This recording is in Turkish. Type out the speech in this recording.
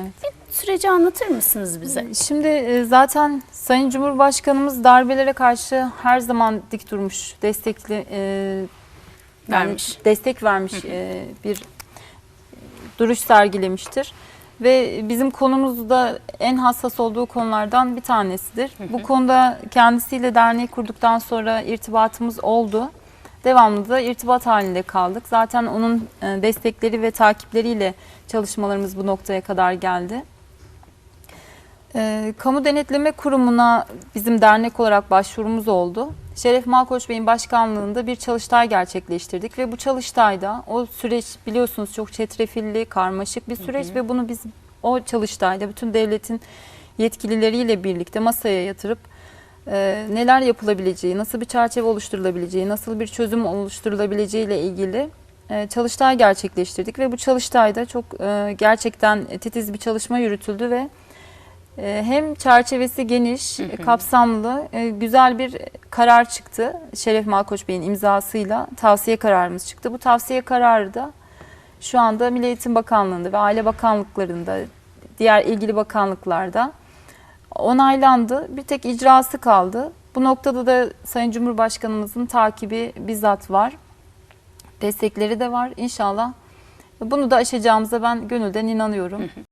Evet. Bir süreci anlatır mısınız bize? Şimdi e, zaten Sayın Cumhurbaşkanımız darbelere karşı her zaman dik durmuş, destekli e, yani Vermiş. destek vermiş e, bir duruş sergilemiştir. Ve bizim konumuz da en hassas olduğu konulardan bir tanesidir. Bu konuda kendisiyle derneği kurduktan sonra irtibatımız oldu. Devamlı da irtibat halinde kaldık. Zaten onun e, destekleri ve takipleriyle çalışmalarımız bu noktaya kadar geldi. E, Kamu Denetleme Kurumu'na bizim dernek olarak başvurumuz oldu. Şeref Malkoç Bey'in başkanlığında bir çalıştay gerçekleştirdik ve bu çalıştayda o süreç biliyorsunuz çok çetrefilli, karmaşık bir süreç ve bunu biz o çalıştayda bütün devletin yetkilileriyle birlikte masaya yatırıp e, neler yapılabileceği, nasıl bir çerçeve oluşturulabileceği, nasıl bir çözüm oluşturulabileceği ile ilgili e, çalıştay gerçekleştirdik ve bu çalıştayda çok e, gerçekten titiz bir çalışma yürütüldü ve e, hem çerçevesi geniş, kapsamlı, e, güzel bir karar çıktı. Şeref Malkoç Bey'in imzasıyla tavsiye kararımız çıktı. Bu tavsiye kararı da şu anda Milli Eğitim Bakanlığı'nda ve Aile Bakanlıklarında, diğer ilgili bakanlıklarda onaylandı. Bir tek icrası kaldı. Bu noktada da Sayın Cumhurbaşkanımızın takibi bizzat var. Destekleri de var. İnşallah bunu da aşacağımıza ben gönülden inanıyorum.